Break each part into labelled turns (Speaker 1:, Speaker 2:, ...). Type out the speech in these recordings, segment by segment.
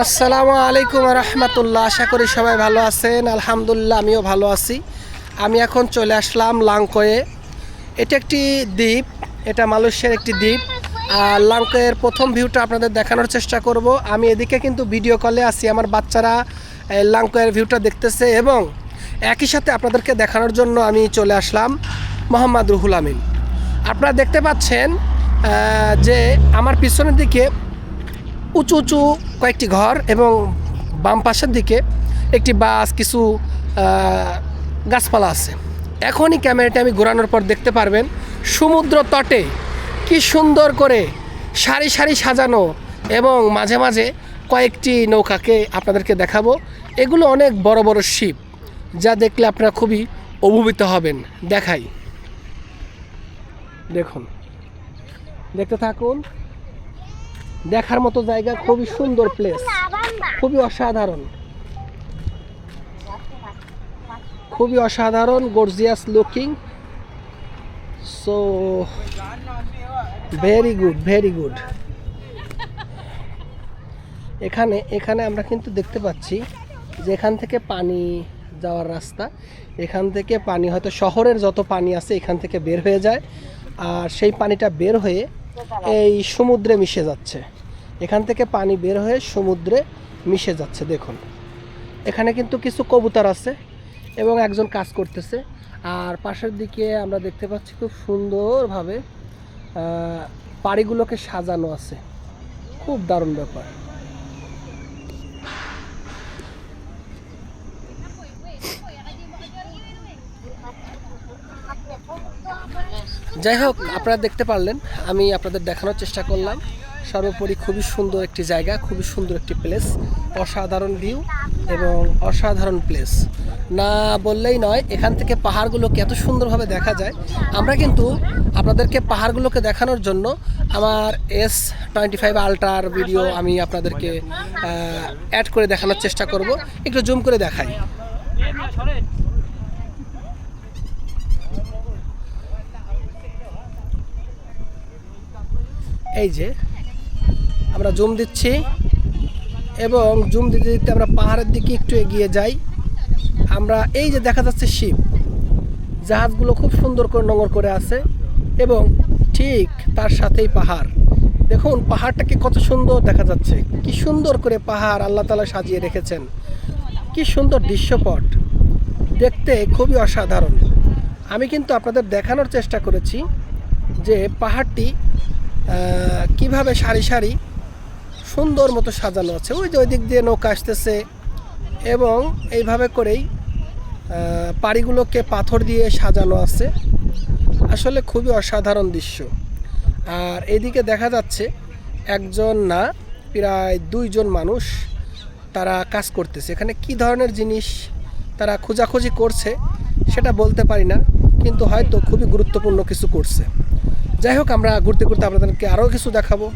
Speaker 1: আসসালামু আলাইকুম রহমতুল্লাহ। আশা করি সবাই ভালো আছেন। আলহামদুলিল্লাহ, আমিও ভালো আছি। আমি এখন চলে আসলাম লাংকয়ে। এটা একটি দ্বীপ, এটা মালয়েশিয়ার একটি দ্বীপ। আর লাংকয়ের প্রথম ভিউটা আপনাদের দেখানোর চেষ্টা করব। আমি এদিকে কিন্তু ভিডিও কলে আছি, আমার বাচ্চারা লাংকয়ের ভিউটা দেখতেছে এবং একই সাথে আপনাদেরকে দেখানোর জন্য আমি চলে আসলাম মোহাম্মদ রুহুল আমিন। আপনারা দেখতে পাচ্ছেন যে আমার পিছনের দিকে উঁচু উঁচু কয়েকটি ঘর এবং বাম পাশের দিকে একটি বাস, কিছু গাছপালা আছে। এখনই ক্যামেরাটি আমি ঘোরানোর পর দেখতে পারবেন সমুদ্র তটে কি সুন্দর করে সারি সারি সাজানো এবং মাঝে মাঝে কয়েকটি নৌকাকে আপনাদেরকে দেখাবো। এগুলো অনেক বড় বড় শিপ, যা দেখলে আপনারা খুবই অভিভূত হবেন। দেখাই। দেখুন। দেখতে থাকুন। দেখার মতো জায়গা, খুবই সুন্দর প্লেস খুবই অসাধারণ। খুবই অসাধারণ gorgeous looking so very good very good এখানে এখানে আমরা কিন্তু দেখতে পাচ্ছি যে এখান থেকে পানি যাওয়ার রাস্তা। এখান থেকে পানি, হয়তো শহরের যত পানি আছে এখান থেকে বের হয়ে যায়। আর সেই পানিটা বের হয়ে এই সমুদ্রে মিশে যাচ্ছে। এখান থেকে পানি বের হয়ে সমুদ্রে মিশে যাচ্ছে, দেখুন। এখানে কিন্তু কিছু কবুতর আছে এবং একজন কাজ করতেছে। আর পাশের দিকে আমরা দেখতে পাচ্ছি খুব সুন্দরভাবে পাড়িগুলোকে সাজানো আছে। খুব দারুণ ব্যাপার। যাই হোক, আপনারা দেখতে পারলেন, আমি আপনাদের দেখানোর চেষ্টা করলাম। সর্বোপরি খুবই সুন্দর একটি জায়গা, খুবই সুন্দর একটি প্লেস অসাধারণ ভিউ এবং অসাধারণ প্লেস না বললেই নয়, এখান থেকে পাহাড়গুলোকে এত সুন্দরভাবে দেখা যায়। আমরা কিন্তু আপনাদেরকে পাহাড়গুলোকে দেখানোর জন্য আমার এস টোয়েন্টি ফাইভ আলট্রার ভিডিও আমি আপনাদেরকে অ্যাড করে দেখানোর চেষ্টা করব। একটু জুম করে দেখাই। এই যে, আমরা জুম দিচ্ছি এবং জুম দিতে দিতে আমরা পাহাড়ের দিকে একটু এগিয়ে যাই। আমরা এই যে দেখা যাচ্ছে শিপ জাহাজগুলো খুব সুন্দর করে নোংর করে আছে এবং ঠিক তার সাথেই পাহাড়। দেখুন, পাহাড়টাকে কত সুন্দর দেখা যাচ্ছে। কি সুন্দর করে পাহাড় আল্লাহ তালা সাজিয়ে রেখেছেন। কি সুন্দর দৃশ্যপট। দেখতে খুবই অসাধারণ। আমি কিন্তু আপনাদের দেখানোর চেষ্টা করেছি যে পাহাড়টি কীভাবে সারি সারি সুন্দর মতো সাজানো আছে? ওই যে ওই দিক দিয়ে নৌকা আসতেছে এবং এইভাবে করেই পাড়িগুলোকে পাথর দিয়ে সাজানো আছে। আসলে খুবই অসাধারণ দৃশ্য। আর এদিকে দেখা যাচ্ছে একজন না, প্রায় দুইজন মানুষ তারা কাজ করতেছে। এখানে কি ধরনের জিনিস তারা খোঁজাখুঁজি করছে সেটা বলতে পারি না, কিন্তু হয়তো খুবই গুরুত্বপূর্ণ কিছু করছে। যাই হোক, আমরা ঘুরতে ঘুরতে আপনাদেরকে আরও কিছু দেখাবো।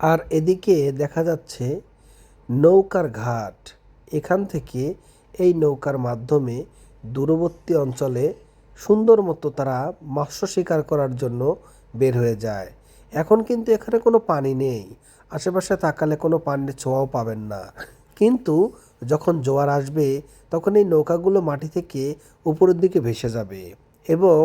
Speaker 1: আর এদিকে দেখা যাচ্ছে নৌকার ঘাট। এখান থেকে এই নৌকার মাধ্যমে দূরবর্তী অঞ্চলে সুন্দর মতো তারা মৎস্য শিকার করার জন্য বের হয়ে যায়। এখন কিন্তু এখানে কোনো পানি নেই। আশেপাশে তাকালে কোনো পানির ছোঁয়াও পাবেন না। কিন্তু যখন জোয়ার আসবে, তখন এই নৌকাগুলো মাটি থেকে উপরের দিকে ভেসে যাবে। এবং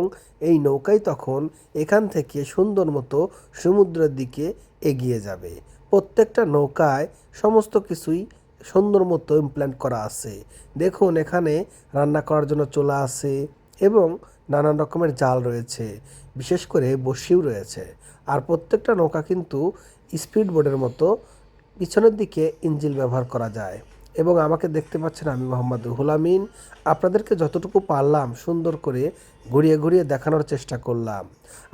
Speaker 1: এই নৌকাই তখন এখান থেকে সুন্দর মতো সমুদ্রের দিকে এগিয়ে যাবে। প্রত্যেকটা নৌকায় সমস্ত কিছুই সুন্দর মতো ইমপ্ল্যান্ট করা আছে। দেখুন, এখানে রান্না করার জন্য চুলা আছে এবং নানান রকমের জাল রয়েছে, বিশেষ করে বসিও রয়েছে। আর প্রত্যেকটা নৌকা কিন্তু স্পিড বোর্ডের মতো পিছনের দিকে ইঞ্জিল ব্যবহার করা যায়। এবং আমাকে দেখতে পাচ্ছেন আমি মোহাম্মদ রুহুল আমিন। আপনাদেরকে যতটুকু পারলাম সুন্দর করে ঘুরিয়ে ঘুরিয়ে দেখানোর চেষ্টা করলাম।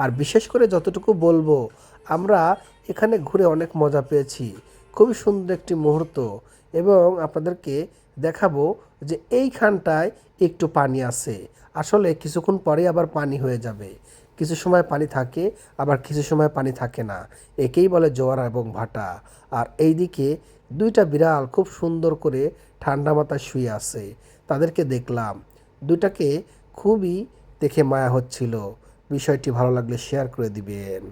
Speaker 1: আর বিশেষ করে যতটুকু বলব, আমরা এখানে ঘুরে অনেক মজা পেয়েছি। খুবই সুন্দর একটি মুহূর্ত এবং আপনাদেরকে দেখাবো যে এইখানটায় একটু পানি আছে। আসলে কিছুক্ষণ পরে আবার পানি হয়ে যাবে। কিছু সময় পানি থাকে, আবার কিছু সময় পানি থাকে না। একেই বলে জোয়ার এবং ভাটা। আর এই দিকে দুইটা বিড়াল খুব সুন্দর করে ঠান্ডা মাথায় শুয়ে আছে। তাদেরকে দেখলাম। দুটাকে খুবই দেখে মায়া হচ্ছিল। বিষয়টি ভালো লাগলে শেয়ার করে দিবেন।